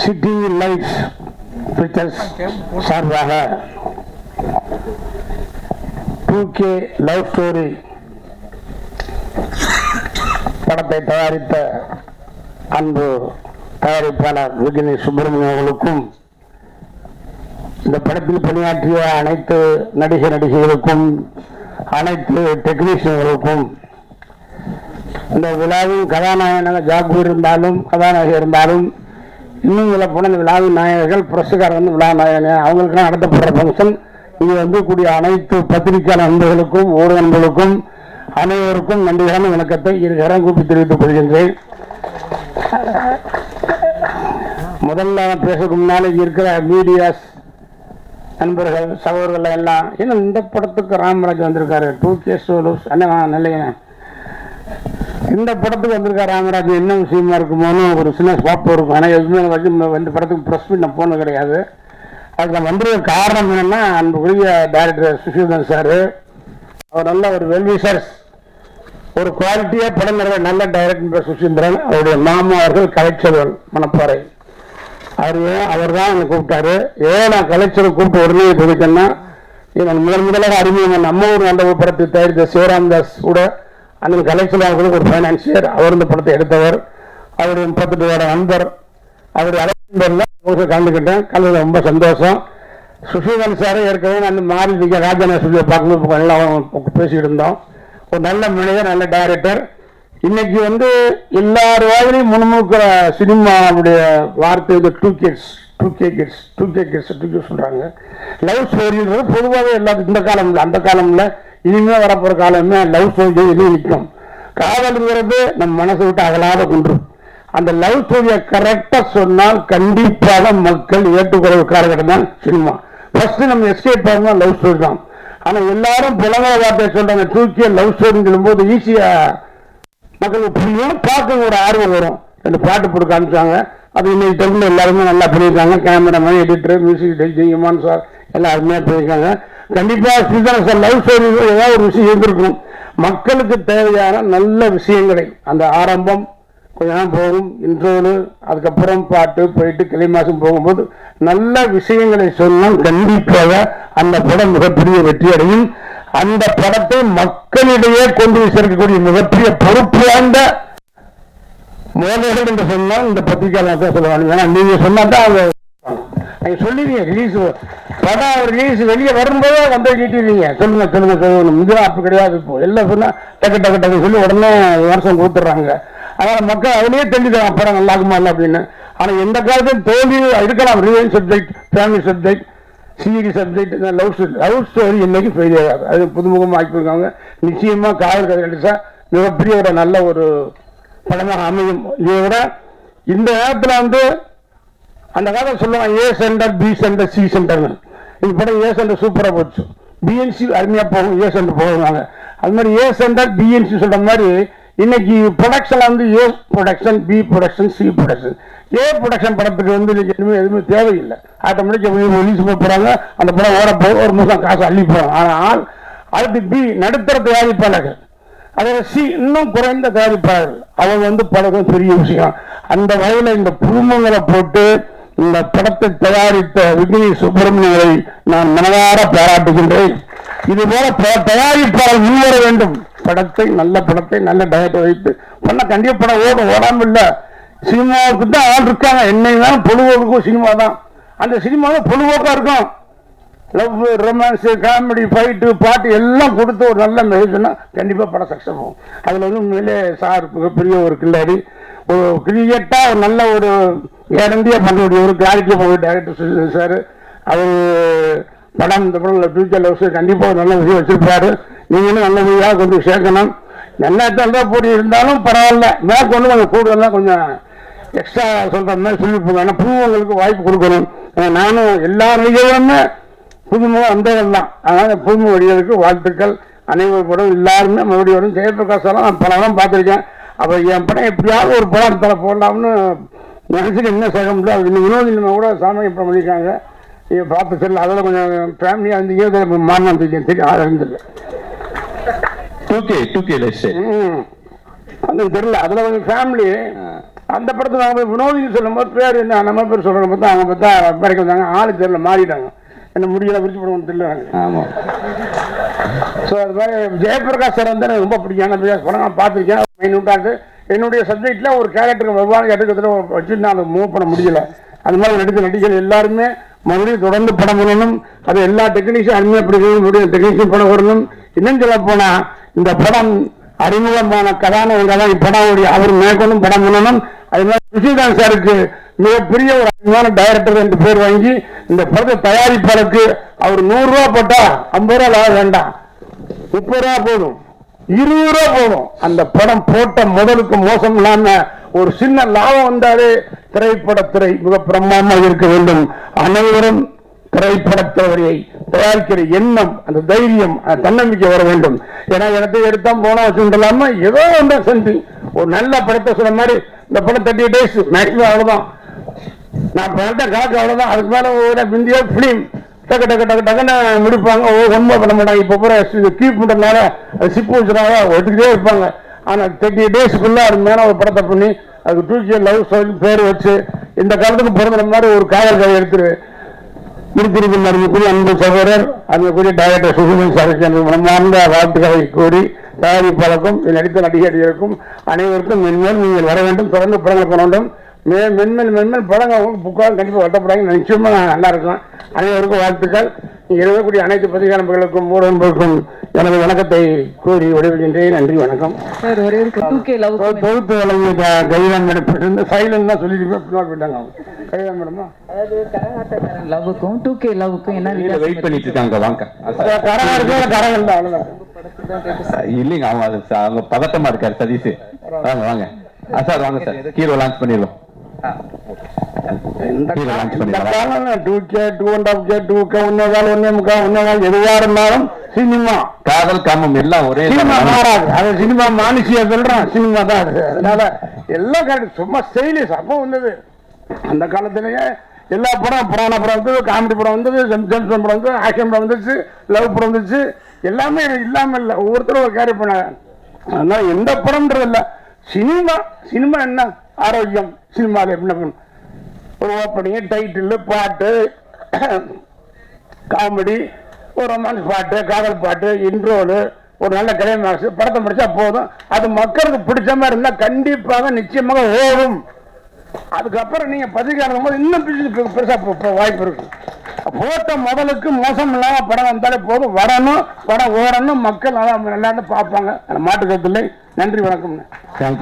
City Life Pictures சார்பாக two K love story படத்தை தயாரித்த அன்பு தயாரிப்பாளர் விக்னி சுப்பிரமணியம் அவர்களுக்கும் இந்த படத்தில் பணியாற்றிய அனைத்து நடிகை நடிகைகளுக்கும் அனைத்து டெக்னீஷியன்களுக்கும் இந்த விழாவின் கதாநாயகனாக ஜாக்கு இருந்தாலும் கதாநாயகி இருந்தாலும் இன்னும் இதில் போன இந்த விழாவின் நாயகர்கள் புரஸ்கார் வந்து விழா நாயகன் அவங்களுக்கெல்லாம் நடத்தப்படுற ஃபங்க்ஷன் இங்கே வந்து கூடிய அனைத்து பத்திரிகை நண்பர்களுக்கும் ஊடக நண்பர்களுக்கும் அனைவருக்கும் நன்றியான வணக்கத்தை இருகரம் கூப்பி தெரிவித்துக் கொள்கின்றேன். முதல்ல பேசுறதுக்கு முன்னால் இருக்கிற மீடியாஸ் நண்பர்கள் சகோதரர்கள் எல்லாம் ஏன்னா இந்த படத்துக்கு ராமராஜ் வந்திருக்காரு? டூ கே சோலூஸ் அண்ணன் நல்லையா இந்த படத்துக்கு வந்திருக்காரு ராமராஜ் என்ன விஷயமா இருக்குமோன்னு ஒரு சின்ன ஸ்வாப் இருக்கும் ஆனால் எதுவுமே வந்து இந்த படத்துக்கு ப்ரெஸ் மீட் நான் போனது கிடையாது. அதுக்கு நான் காரணம் என்னென்னா அந்த உரிய டைரக்டர் சுஷீதன் சார் அவர் நல்ல ஒரு வெல்விசர்ஸ் ஒரு குவாலிட்டியாக படம் நிறைய நல்ல டைரக்டர் சுசீந்திரன் அவருடைய மாமா அவர்கள் கலைச்செல்வன் மணப்பாறை. அவர் அவர் தான் என்னை கூப்பிட்டாரு. ஏன் நான் கலைச்சரை கூப்பிட்டு உடனே போயிட்டேன்னா இவன் முதல் முதலாக அறிமுகம் நம்ம ஊர் நல்ல ஒரு படத்தை தயாரித்த சிவராம்தாஸ் கூட அண்ணன் கலைச்சல் ஒரு ஃபைனான்சியர் அவர் இந்த படத்தை எடுத்தவர் அவர் முப்பத்தெட்டு வேற நண்பர் அவர் அழைப்பு கலந்துக்கிட்டேன். கலந்து ரொம்ப சந்தோஷம். சுஷீதன் சார் ஏற்கனவே நான் மாறி நீங்க ராஜான ஸ்டுடியோ பார்க்கும்போது நல்லா பேசிக்கிட்டு இருந்தோம். ஒரு நல்ல மனிதர் நல்ல டைரக்டர் இன்னைக்கு வந்து எல்லார் வாயிலையும் முன்முக்கிற சினிமாவுடைய வார்த்தை இந்த two kids two K kids two K kids two K சொல்கிறாங்க லவ் ஸ்டோரின்றது பொதுவாகவே எல்லாத்துக்கும் இந்த காலமில் அந்த காலமில் இனிமே வரப்போற காலமே லவ் ஸ்டோரி இது நிற்கும். காதலுங்கிறது நம்ம மனசை விட்டு அகலாத குன்று அந்த லவ் ஸ்டோரியை கரெக்டா சொன்னால் கண்டிப்பாக மக்கள் ஏற்றுக்கொள்ள காலகட்டம் தான் சினிமா. ஃபர்ஸ்ட் நம்ம எஸ்கேப் ஆகணும் லவ் ஸ்டோரி தான். ஆனா எல்லாரும் புலங்க வார்த்தை சொல்றாங்க. தூக்கிய லவ் ஸ்டோரின்னு சொல்லும்போது ஈஸியா மக்களுக்கு புரியும். பார்க்க ஒரு ஆர்வம் வரும். ரெண்டு பாட்டு போட்டு காமிச்சாங்க. அது இன்னைக்கு தெரிஞ்ச எல்லாருமே நல்லா பண்ணியிருக்காங்க. கேமராமேன் எடிட்டர் மியூசிக் ஜெய்யமான் சார் எல்லாம் அருமையாக போயிருக்காங்க கண்டிப்பாக ஸ்ரீதரன் சார் லவ் ஸ்டோரி ஏதாவது ஒரு விஷயம் இருந்திருக்கும். மக்களுக்கு தேவையான நல்ல விஷயங்களை அந்த ஆரம்பம் கொஞ்ச நேரம் போகும் இன்றோடு அதுக்கப்புறம் பாட்டு போயிட்டு கிளை மாதம் போகும்போது நல்ல விஷயங்களை சொன்னால் கண்டிப்பாக அந்த படம் மிகப்பெரிய வெற்றி அடையும். அந்த படத்தை மக்களிடையே கொண்டு போய் சேர்க்கக்கூடிய மிகப்பெரிய பொறுப்பு வாய்ந்த முதல்வர்கள் என்று சொன்னால் இந்த பத்திரிகையாளர் தான் சொல்லுவாங்க. ஏன்னா நீங்க சொன்னால் தான் அவங்க நீங்க சொல்லிடுங்க ரிலீஸ் படம் ரிலீஸ் வெளியே வரும்போதே வந்து நீட்டிடுவீங்க சொல்லுங்க சொல்லுங்க சொல்லுங்க. முந்தினா அப்படி கிடையாது இப்போ. எல்லாம் சொன்னால் டக்கு டக்கு டக்கு சொல்லி உடனே வருஷம் கொடுத்துட்றாங்க. அதனால் மக்கள் அதுலயே தெரிஞ்சுக்கலாம் படம் நல்லா இல்லை அப்படின்னு. ஆனால் எந்த காலத்தையும் தோல்வி இருக்கலாம் ரிவென்ஸ் சப்ஜெக்ட் ஃபேமிலி சப்ஜெக்ட் சீரி subject love story love story இன்னைக்கு ஃபெயில் ஆகாது. அது புதுமுகமாக ஆக்கியிருக்காங்க நிச்சயமாக காதல் கதை கிடைச்சா மிகப்பெரிய ஒரு நல்ல ஒரு படமாக அமையும். இதை விட இந்த நேரத்தில் வந்து அந்த காலத்தில் சொல்லுவாங்க A centre B centre C சென்டர்னு இந்த படம் ஏ சென்டர் சூப்பராக போச்சு. பிஎன்சி அருமையாக போகும் ஏ சென்டர் போகுவாங்க அது மாதிரி ஏ சென்டர் பிஎன்சி சொல்கிற மாதிரி இன்னைக்கு ப்ரொடக்ஷன்ல வந்து A production B production C production A production படத்துக்கு வந்து இன்னைக்கு எதுவுமே எதுவுமே தேவையில்லை. ஆட்டோமேட்டிக்காக ரிலீஸ் போகிறாங்க அந்த படம் ஓட போக ஒரு மாதம் காசு அள்ளி போகிறாங்க ஆனால் அடுத்து பி நடுத்தர தயாரிப்பாளர்கள். அதே சி இன்னும் குறைந்த தயாரிப்பாளர்கள். அவங்க வந்து படம் பெரிய விஷயம். அந்த வகையில் இந்த புதுமங்களை போட்டு இந்த படத்தை தயாரித்த விக்னி சுப்பிரமணியரை நான் மனதார பாராட்டுகின்றேன். இது போல ப- தயாரிப்பாளர் முன்வர வேண்டும். படத்தை நல்ல படத்தை நல்ல டயட்டை வைத்து. பண்ண கண்டிப்பா படம் ஓடும் ஓடாம இல்லை. சினிமாவுக்கு தான் ஆள் இருக்காங்க. என்னைக்கு பொழுதுபோக்கு சினிமா தான். அந்த சினிமாவில் பொழுதுபோக்கா இருக்கும். லவ் ரொமான்ஸு காமெடி ஃபைட்டு பாட்டு எல்லாம் கொடுத்து ஒரு நல்ல மெசேஜ் கண்டிப்பாக படம் சக்ஸஸ் ஆகும். அதில் வந்து உண்மையிலே சார் மிகப்பெரிய ஒரு கில்லாடி. ஒரு கிரியேட்டா ஒரு நல்ல ஒரு கேரண்டியா பண்ணக்கூடிய ஒரு கிளாரிட்டி போய் டேரக்டர் சார் அவர் படம் இந்த படம் ஃபியூச்சர் லவ்ஸ் கண்டிப்பாக நல்ல விஷயம் வச்சிருப்பாரு. நீங்களும் நல்ல விஷயம் கொண்டு போய் சேர்க்கணும். நல்லா தான் போட்டி இருந்தாலும் பரவாயில்ல. மேற்கொண்டு கொஞ்சம் கூடுதலாக கொஞ்சம் எக்ஸ்ட்ரா சொல்கிற மாதிரி சொல்லியிருப்பாங்க ஆனால் புதுவங்களுக்கு வாய்ப்பு கொடுக்கணும். ஏன்னா நானும் எல்லா நிகழ்வுமே புதுமுக வந்தவர்கள் தான். அதனால் புதுமுக வழிகளுக்கு வாழ்த்துக்கள். அனைவரும் படம் எல்லாருமே மறுபடியும் வரும். ஜெயபிரகாஷ் எல்லாம் நான் பல படம் பார்த்துருக்கேன். அப்போ என் படம் எப்படியாவது ஒரு படம் தர போடலாம்னு நினச்சிட்டு என்ன முடியல அது இன்னும் வினோதி நம்ம கூட சாமி படம் பண்ணியிருக்காங்க. இதை பார்த்து தெரியல அதில் கொஞ்சம் ஃபேமிலியாக இருந்தீங்க மாறினா தெரியும் தெரியும் ஆள் இருந்தது two K two K lifestyle ம். அது தெரியல அதில் கொஞ்சம் ஃபேமிலி அந்த படத்தில் அவங்க வினோதினி சொல்லும்போது பேர் என்ன நம்ம பேர் சொல்கிற பார்த்தா அவங்க பார்த்தா படைக்க வந்தாங்க ஆளு தெரியல மாறிட்டாங்க. என்ன முடியல விரிச்சு போடுவோம் தெரியல எனக்கு. ஆமா. ஸோ அது மாதிரி ஜெயபிரகாஷ் சார் வந்து எனக்கு ரொம்ப பிடிக்கும். ஏன்னா பிகாஸ் படம் நான் பார்த்துருக்கேன் மைனூட்டாக என்னுடைய சப்ஜெக்டில் ஒரு கேரக்டருக்கு வெவ்வேறு இடத்துல வச்சு நான் அதை மூவ் பண்ண முடியல. அது மாதிரி நடித்த நடிகர்கள் எல்லாருமே மறுபடியும் தொடர்ந்து படம் பண்ணணும் அது எல்லா டெக்னீஷியன் அருமையாக பிடிக்கணும். டெக்னீஷியன் படம் வரணும் இன்னும் சொல்ல போனால் இந்த படம் அறிமுகமான கதாநாயகங்க தான் இப்படம் அவர் மேற்கொண்டும் படம் பண்ணணும் அது மாதிரி விஜயகாந்த் சாருக்கு மிகப்பெரிய ஒரு அருமையான டைரக்டர் என்று பேர் வாங்கி இந்த படத்தை தயாரிப்பாளருக்கு அவர் நூறுரூவா போட்டால் ஐம்பது ரூபா லாபம் வேண்டாம். முப்பது ரூபா போதும். இருபது ரூபா போதும் அந்த படம் போட்ட முதலுக்கு மோசம் இல்லாம ஒரு சின்ன லாபம் வந்தாலே திரைப்படத்துறை மிக பிரம்மாண்டமாக இருக்க வேண்டும். அனைவரும் திரைப்படத்துறையை தயாரிக்கிற எண்ணம் அந்த தைரியம் தன்னம்பிக்கை வர வேண்டும். ஏன்னா இடத்தை எடுத்தா போனா வச்சுட்டு ஏதோ ஒன்று செஞ்சு ஒரு நல்ல படத்தை சொன்ன மாதிரி இந்த படம் தேர்ட்டி டேஸ் மேக்ஸிமம் அவ்வளவுதான். நான் பார்த்த கணக்கு அவ்வளவுதான். அதுக்கு மேல ஒரு இந்தியா பிலிம் டக்கு டக்கு டக்கு டக்குன்னு முடிப்பாங்க. ஓ ஒன்றுமே பண்ண மாட்டாங்க இப்போ பூரா கீப் பண்ணுறதுனால அது சிப்பு வச்சுருவாங்க ஒத்துக்கிட்டே இருப்பாங்க. ஆனால் தேர்ட்டி டேஸ்க்குள்ளே அது மேலே ஒரு படத்தை பண்ணி அதுக்கு டூ லவ் ஸ்டோரி பேர் வச்சு இந்த காலத்துக்கு பிறந்த மாதிரி ஒரு காதல் கதை எடுத்துரு. முடித்திருக்கும் அன்புக்குரிய அன்பு சகோதரர் அன்புக்குரிய டைரக்டர் சுகுமன் சாருக்கு எனது மனமார்ந்த வாழ்த்துக்களை கூறி தயாரிப்பாளருக்கும் நடித்த நடிகர்களுக்கும் அனைவருக்கும் இனிமேல் நீங்கள் வர வேண்டும் தொடர்ந்து படங்கள் பண்ண வேண்டும். மே மென்மேல் மென்மேல் படங்கள் புக்காக கண்டிப்பாக வட்டப்படாங்க நிச்சயமாக நல்லா இருக்கும் அனைவருக்கும் வாழ்த்துக்கள். இருக்கக்கூடிய அனைத்து பத்திரிகை நண்பர்களுக்கும் ஊடகங்களுக்கும் எனது வணக்கத்தை கூறி விடைபெறுகின்றேன். நன்றி வணக்கம். சார் ஒரே ஒரு டூ கே லவ் தொ- தொகுத்து வழங்கிய கைதான் மேடம் சைலண்ட் தான் சொல்லிட்டு போயிட்டாங்க அவங்க. கைதான் மேடமா லவ்வுக்கும் டூ கே லவ்வுக்கும் என்ன வெயிட் பண்ணிட்டு இருக்காங்க வாங்க. கரகம் இருக்கு கரகம் அவ்வளோதான் இல்லைங்க அவங்க அவங்க பதட்டமா இருக்காரு சதீஷ். வாங்க வாங்க. ஆ, சார் வாங்க சார். ஹீரோ லான்ச் பண்ணிடலாம் two K two and half K two K ஒன்னே கால் ஒன்னே முக்கால் ஒன்னே கால் எதுவா இருந்தாலும் சினிமா காதல் காமம் எல்லாம் ஒரே சினிமா மாறாது அது சினிமா மானுஷியா சொல்றான் சினிமா தான் அது அதனால எல்லாம் கரெக்ட் சும்மா ஸ்டைலிஷ் அப்போ வந்தது அந்த காலத்திலேயே எல்லா படம் புராண படம் வந்தது காமெடி படம் வந்தது ஜெம்சன் படம் வந்தது ஆக்ஷன் படம் வந்துச்சு லவ் படம் வந்துச்சு எல்லாமே இல்லாம இல்லை ஒவ்வொருத்தரும் ஒரு கேரி பண்ணாங்க அதனால எந்த படம்ன்றது இல்லை சினிமா சினிமா என்ன ஆரோக்கியம் சினிமாவில் என்ன பண்ணும் ஒரு ஓப்பனிங் டைட்டில் பாட்டு காமெடி ஒரு ரொமான்ஸ் பாட்டு காதல் பாட்டு இன்ட்ரோலு ஒரு நல்ல கிளைமாக்ஸ் படத்தை முடிச்சா போதும். அது மக்களுக்கு பிடிச்ச மாதிரி இருந்தால் கண்டிப்பாக நிச்சயமாக ஓடும். அதுக்கப்புறம் நீங்கள் பதிகாரம் போது இன்னும் பிடிச்சி பெருசாக வாய்ப்பு இருக்கு. போட்ட முதலுக்கு மோசம் இல்லாமல் படம் வந்தாலே போதும். வரணும் படம் ஓடணும் மக்கள் நல்லா நல்லா பார்ப்பாங்க. மாட்டுக்கத்தில் நன்றி வணக்கம்ண்ணே தேங்க்யூ